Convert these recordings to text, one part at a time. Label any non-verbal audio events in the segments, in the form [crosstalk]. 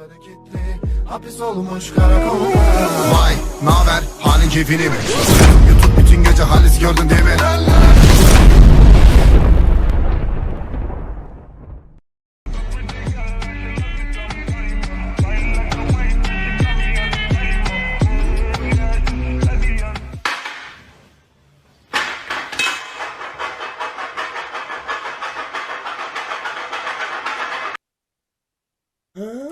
Hareketli, hapis olmuş karakolda. Vay naber halin keyfini mi? YouTube bütün gece halis gördün değil mi? Oh,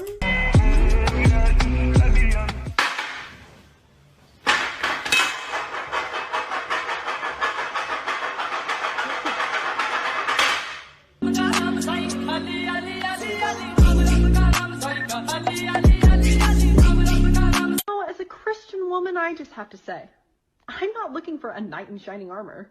knight in shining armor.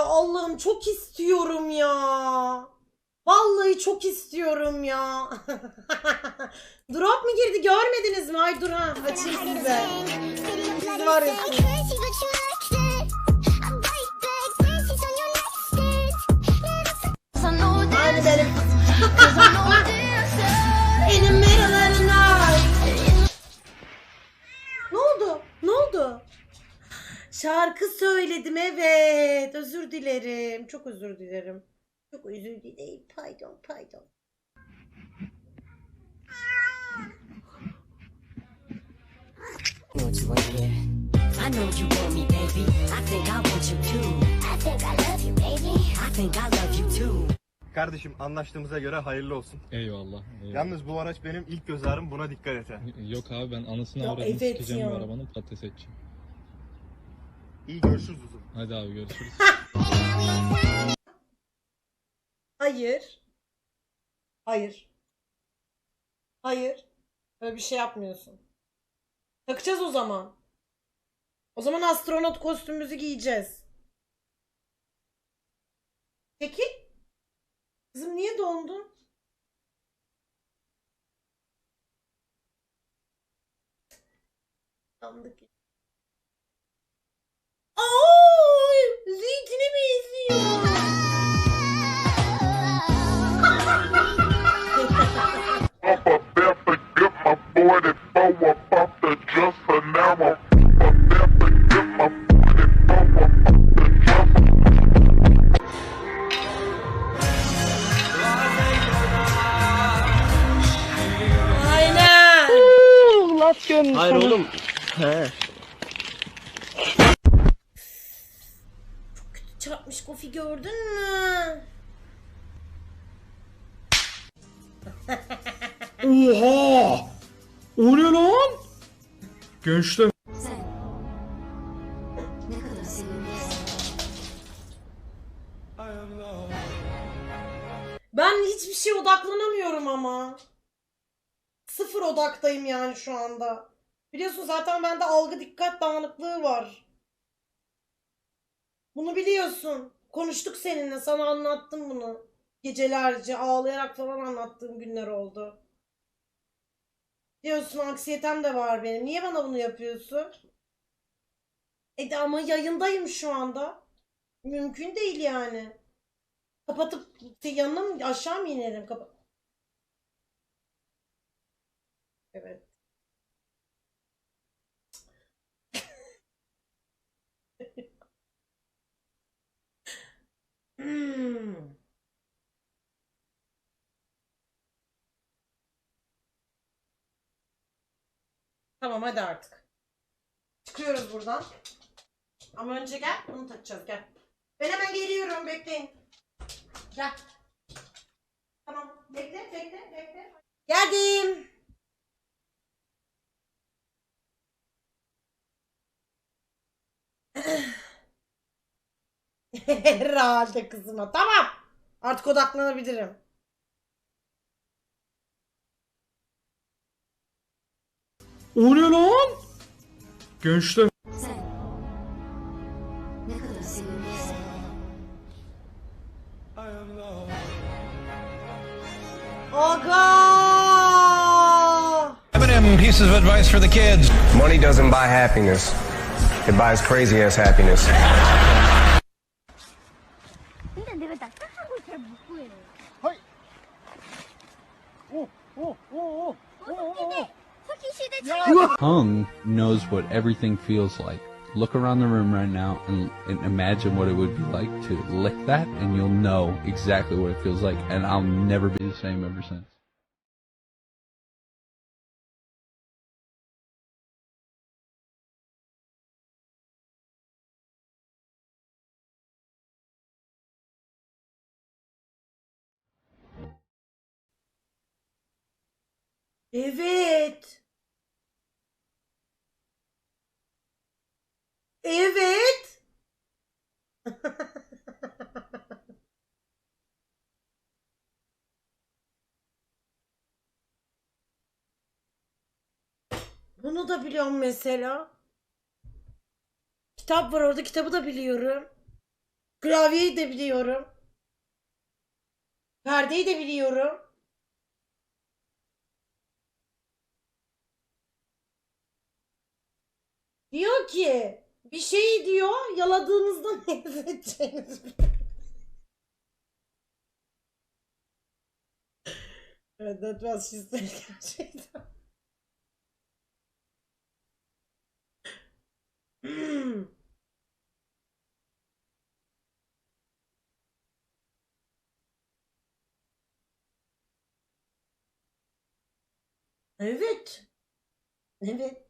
Ya Allah'ım çok istiyorum ya. Vallahi çok istiyorum ya. [laughs] Drop mu girdi görmediniz mi? Ay dur ha açayım size. in Var. Şarkı söyledim evet. Özür dilerim. Çok özür dilerim. Çok özür dilerim. Pardon pardon. I know you want me, baby. I think I want you too. I think I love you, baby. I think I love you too. Kardeşim anlaştığımıza göre hayırlı olsun. Eyvallah. eyvallah. Yalnız bu araç benim ilk göz ağrım buna dikkat et. ha. Yok abi ben anasını Ya avradını evet sikeceğim bu ya. arabanın patates edeceğim. İyi görüşürüz uzun. Hadi abi görüşürüz. [laughs] Hayır. Hayır. Hayır. Öyle bir şey yapmıyorsun. Takacağız o zaman. O zaman astronot kostümümüzü giyeceğiz. Peki? Kızım niye dondun? Yandık. Ay, zeytine benziyor. Aynen. Hayır oğlum. Çarpmış kofi gördün mü? Oha! O ne lan? Gençler. Sen ne kadar seviyorsun. Ben hiçbir şeye odaklanamıyorum ama. Sıfır odaktayım yani şu anda. Biliyorsun zaten bende algı dikkat dağınıklığı var. Bunu biliyorsun. Konuştuk seninle sana anlattım bunu. Gecelerce ağlayarak falan anlattığım günler oldu. Diyorsun anksiyetem de var benim. Niye bana bunu yapıyorsun? E de ama yayındayım şu anda. Mümkün değil yani. Kapatıp yanına mı aşağı mı inelim? Kapa evet. Hmm. Tamam hadi artık. Çıkıyoruz buradan. Ama önce gel bunu takacağız gel. Ben hemen geliyorum bekleyin. Gel. [laughs] Herhalde kızıma. Tamam. Artık odaklanabilirim. O ne lan? Gençler Sen ne kadar sevinirsin. Aga! Eminem pieces of advice for the kids. Money doesn't buy happiness. It buys crazy ass happiness. Knows what everything feels like. Look around the room right now and, and imagine what it would be like to lick that, and you'll know exactly what it feels like. And I'll never be the same ever since. Evet. Evet. [laughs] Bunu da biliyorum mesela. Kitap var orada kitabı da biliyorum. Klavyeyi de biliyorum. Perdeyi de biliyorum. Diyor ki bir şey diyor yaladığınızda nefret edeceğiniz Evet that was she gerçekten. Evet. Evet.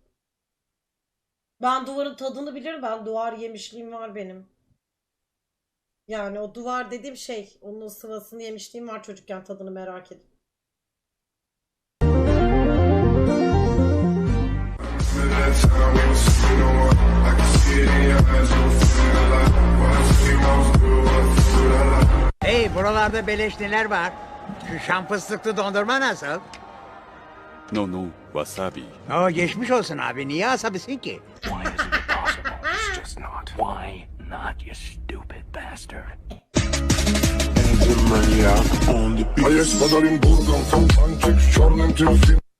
Ben duvarın tadını bilirim. Ben duvar yemişliğim var benim. Yani o duvar dediğim şey, onun sıvasını yemişliğim var çocukken tadını merak edip. Hey buralarda beleş neler var? Şu şampıslıklı dondurma nasıl? No no wasabi. Oo geçmiş olsun abi. Niye asabisin ki? Why not you stupid bastard?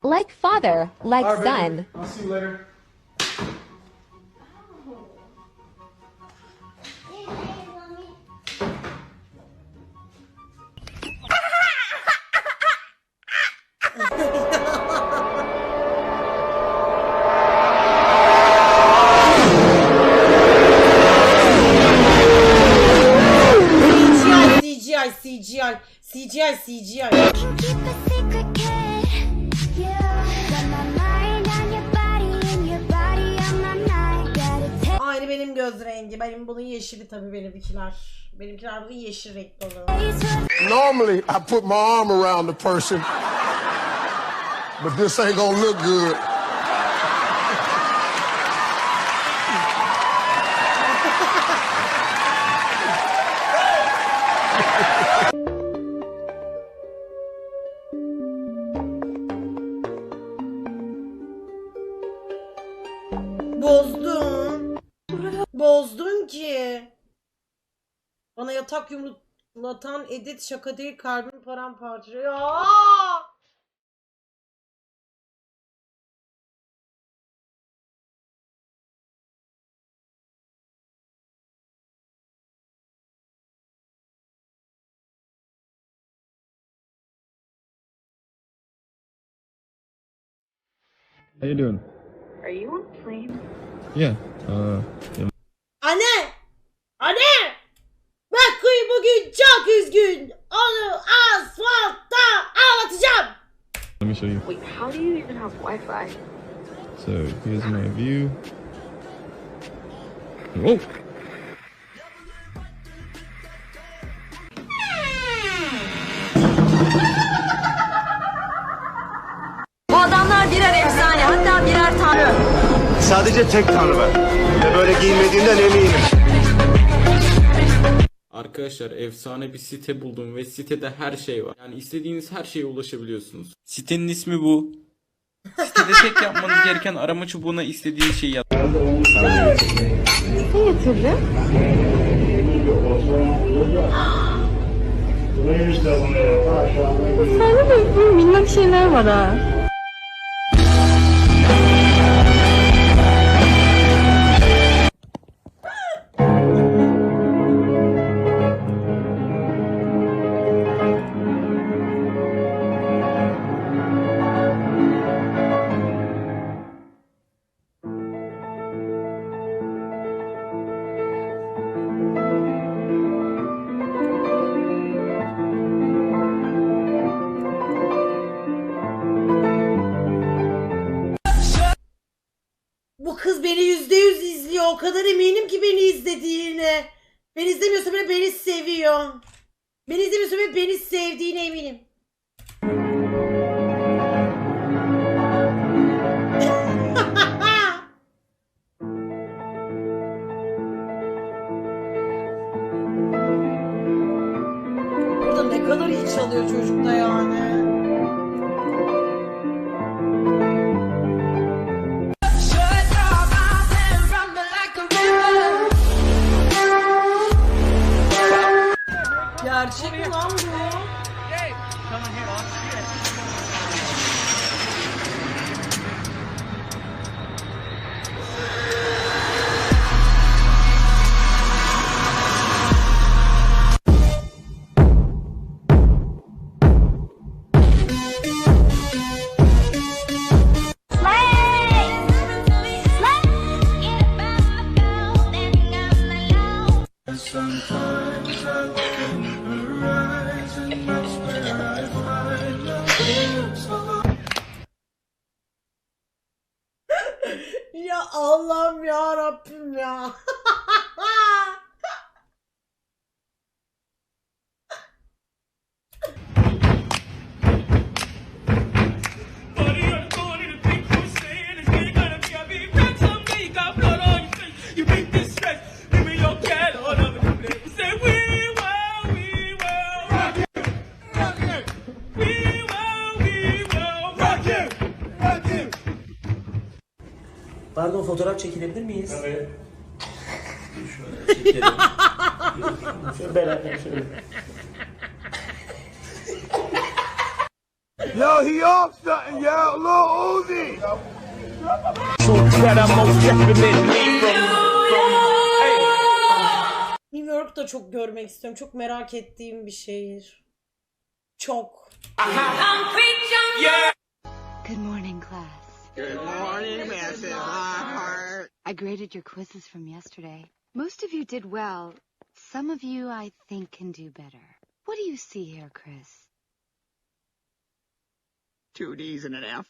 Like father, like son. I'll see you later. My mind. Gotta take Aynı benim göz rengi. Benim bunun yeşili tabii benimkiler. Benimkiler bunun yeşil renkli oluyor. Normally I put my arm around the person. But this ain't gonna look good. Yatak yumrutlatan Edit şaka değil kalbim paramparça. Ya! How you doing? Are you on plane? Yeah. Uh, Anne! Anne! Bak kuyu bugün çok üzgün. Onu asfaltta ağlatacağım. let me show you. Wait, how do you even have Wi-Fi? So here's my view. Whoa. Bu adamlar birer efsane hatta birer tanrı. Sadece tek tanrı var. Ve böyle giyinmediğinden eminim. Arkadaşlar efsane bir site buldum ve sitede her şey var. Yani istediğiniz her şeye ulaşabiliyorsunuz. Sitenin ismi bu. Sitede tek yapmanız [laughs] gereken arama çubuğuna istediğiniz şeyi yaz. Minnak şeyler var ha. Kadar eminim ki beni izlediğine. Beni izlemiyorsa bile beni seviyor. Beni izlemiyorsa bile beni sevdiğine eminim. [laughs] Burada ne kadar iyi çalıyor çocukta yani. Ya Rabbim fotoğraf çekilebilir miyiz? Tabii. Şöyle beraber şöyle. Yo, he off something, yo. Lil Uzi. New York da çok görmek istiyorum. Çok merak ettiğim bir şehir. Çok. Good morning, class. Good morning, Mrs. I graded your quizzes from yesterday. Most of you did well. Some of you, I think, can do better. What do you see here, Chris? Two D's and an F.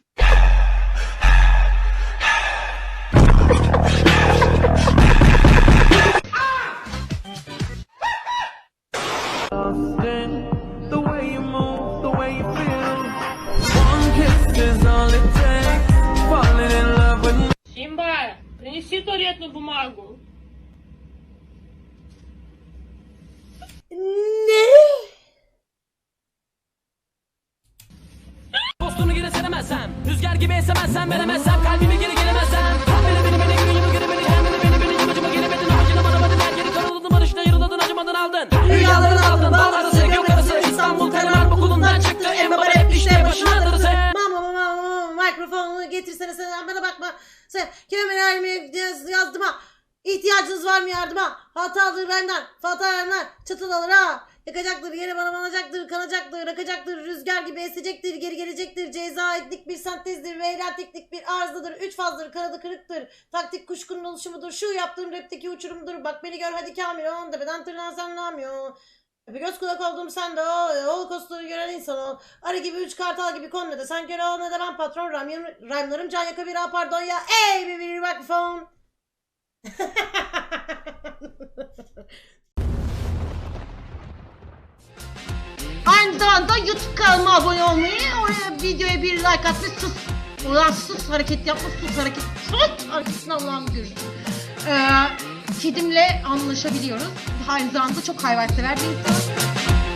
принеси туалетную бумагу. Ne? Postunu geri seremezsem Rüzgar gibi esemezsem veremezsem Kalbimi geri gelemezsem Kal beni beni beni yüreğimi geri beni Kendini beni beni yumacıma gelemedin Harcını bana badın her geri karaladın Barışta yarıladın acımadın aldın Rüyalarını aldın Bağlarda sevgi yok arası İstanbul Telemark okulundan çıktı En baba rap işte başına darısı sen bana bakma. Sen elime yaz, yazdım ha. İhtiyacınız var mı yardıma? Hatadır benden. Hatalar çatıl alır ha. Yakacaktır, yere bana banacaktır, kanacaktır, akacaktır, rüzgar gibi esecektir, geri gelecektir, ceza etnik bir sentezdir, veyran teknik bir arızadır, üç fazdır, kanadı kırıktır, taktik kuşkunun oluşumudur, şu yaptığım rapteki uçurumdur, bak beni gör hadi kamil, on tepeden tırnağı sen ne yapıyorsun? Bir göz kulak oldum sen de o Holocaust'u gören insan ol. Arı gibi üç kartal gibi konu de sen göre ol ne de ben patron rhyme'larım, rhyme'larım can yaka bir ha pardon ya. Ey bir bir mikrofon. [laughs] Aynı zamanda YouTube kanalıma abone olmayı, oraya videoya bir like atmayı, sus. Ulan sus hareket yapma, sus hareket. Sus arkasına Allah'ım görürsün. Ee, kedimle anlaşabiliyoruz. Aynı zamanda çok hayvansever bir insan.